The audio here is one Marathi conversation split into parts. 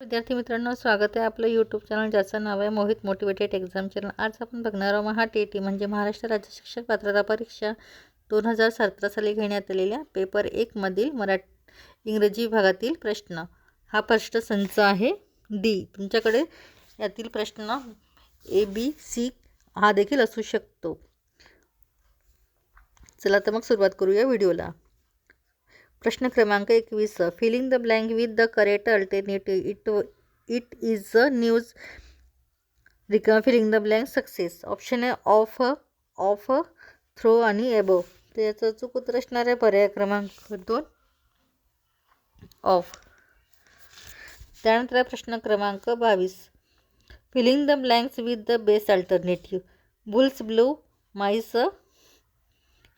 विद्यार्थी मित्रांनो स्वागत आहे आपलं यूट्यूब चॅनल ज्याचं नाव आहे मोहित मोटिवेटेड एक्झाम चॅनल आज आपण बघणार आहोत महा टी टी म्हणजे महाराष्ट्र राज्य शिक्षक पात्रता परीक्षा दोन हजार सतरा साली घेण्यात आलेल्या पेपर एकमधील मरा इंग्रजी विभागातील प्रश्न. हा प्रश्न संच आहे डी तुमच्याकडे यातील प्रश्न ए बी सी हा देखील असू शकतो. चला तर मग सुरुवात करूया व्हिडिओला प्रश्न क्रमांक एकवीस. Filling the blank with the correct alternative it it is a news rick filling the blank success option आहे ऑफ ऑफ थ्रो आणि एबो तर याचं चूक उत्तर असणार आहे. पर्याय क्रमांक दोन. ऑफ त्यानंतर प्रश्न क्रमांक बावीस. Filling the blanks with the best alternative bulls blue mice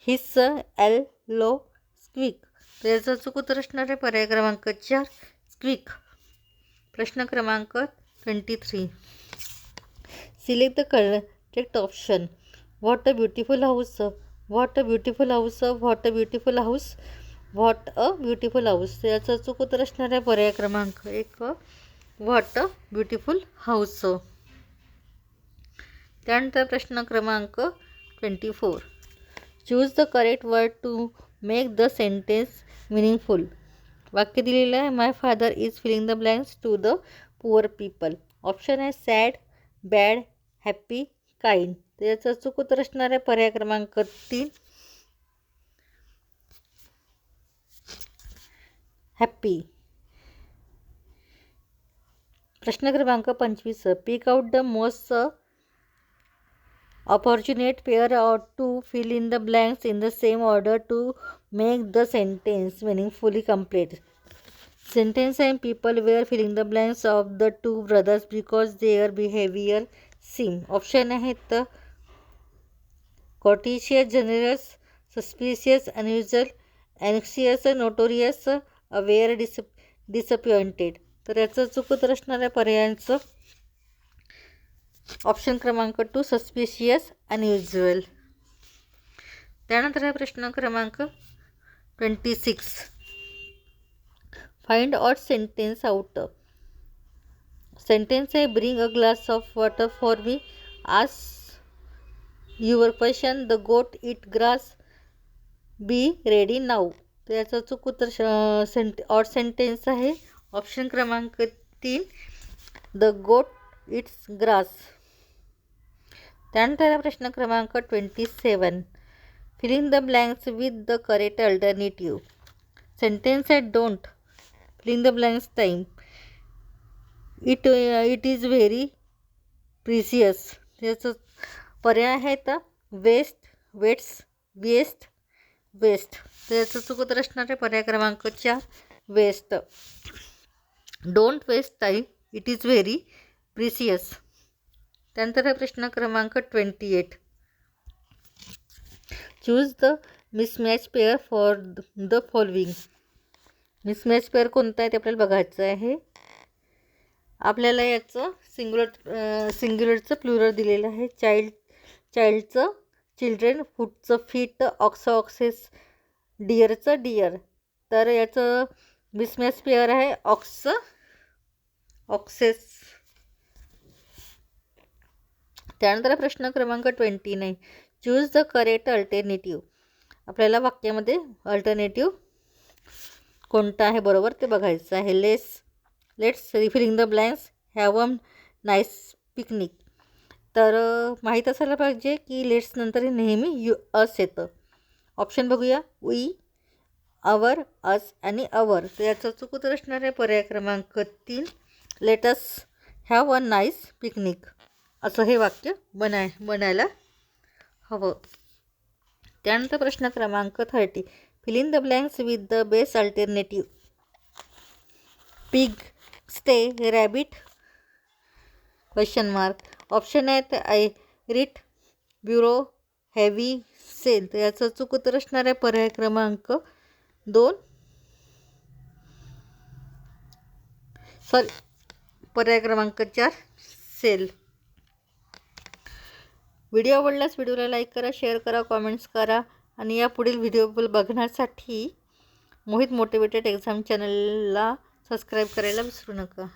his L low squeak याचं चूक उत्तर असणार आहे पर्याय क्रमांक चार स्क्विक. प्रश्न क्रमांक twenty three. Select the correct option. What a beautiful house what a beautiful house what a beautiful house what a beautiful house याचा याचं चूक उत्तर असणार आहे पर्याय क्रमांक एक. व्हॉट अ ब्युटिफुल हाऊस त्यानंतर प्रश्न क्रमांक twenty four. Choose the correct word to make the sentence meaningful वाक्य दिलेलं आहे my father is filling the blanks to the poor people option आहे सॅड बॅड हॅप्पी काईन तर याचं चूक उत्तर असणार आहे पर्याय क्रमांक तीन. हॅप्पी प्रश्न क्रमांक पंचवीस. Pick out the most appropriate pair ought to fill in the blanks in the same order to make the sentence meaningfully complete sentence and people were filling the blanks of the two brothers because their behaviour seem option आहेत cautious generous suspicious unusual anxious notorious aware dis disappointed तर याचा चुकत असणाऱ्या पर्यायांचं. ऑप्शन क्रमांक टू सस्पिशियस अनयुज्युअल. त्यानंतर आहे प्रश्न क्रमांक twenty six. Find out sentence out sentence आहे bring a glass of water for me as your question the goat eat grass be ready now तर याचं चूक उत्तर सेंट ऑट सेंटेन्स आहे. ऑप्शन क्रमांक तीन द गोट इट्स ग्रास त्यानंतर प्रश्न क्रमांक twenty seven filling the blanks with the correct alternative sentence at don't filling the blanks time it it is very precious याचं पर्याय आहेत वेस्ट वेट्स वेस्ट वेस्ट तर याचं चुकत असणारे पर्याय क्रमांक चार waste don't waste time it is very precious त्यानंतर हा प्रश्न क्रमांक twenty eight. Choose the mismatch pair for the following mismatch pair कोणता आहे ते आपल्याला बघायचं आहे. आपल्याला याचं सिंग्युलर सिंग्युलरचं प्लुरर दिलेलं आहे. चाइल्ड चाइल्डचं चिल्ड्रेन फूटचं फीट ऑक्स ऑक्सेस डिअरचं डिअर तर याचं मिसमॅच पेअर आहे ऑक्स ऑक्सेस त्यानंतर प्रश्न क्रमांक twenty nine. Choose the correct alternative आपल्याला वाक्यामध्ये अल्टरनेटिव्ह कोणतं आहे बरोबर ते बघायचं आहे. Less let's refilling the blanks have a nice picnic तर माहीत असायला पाहिजे की लेट्स नंतर नेहमी यू अस येतं. ऑप्शन बघूया. वी अवर अस आणि अवर तर याचं चुकूत असणार आहे पर्याय क्रमांक तीन. Let's have a nice picnic असं हे वाक्य बनाय बनायला हवं. त्यानंतर प्रश्न क्रमांक thirty filling the blanks with the best alternative pig stay rabbit question mark option आहेत I writ bureau heavy cell तर याचं चूक उत्तर असणार आहे पर्याय क्रमांक दोन. सॉरी पर्याय क्रमांक चार सेल व्हिडिओ आवडल्यास व्हिडिओला लाईक करा शेअर करा कॉमेंट्स करा आणि या पुढील व्हिडिओ बघण्यासाठी मोहित मोटिवेटेड एक्झाम चॅनलला सबस्क्राईब करायला विसरू नका.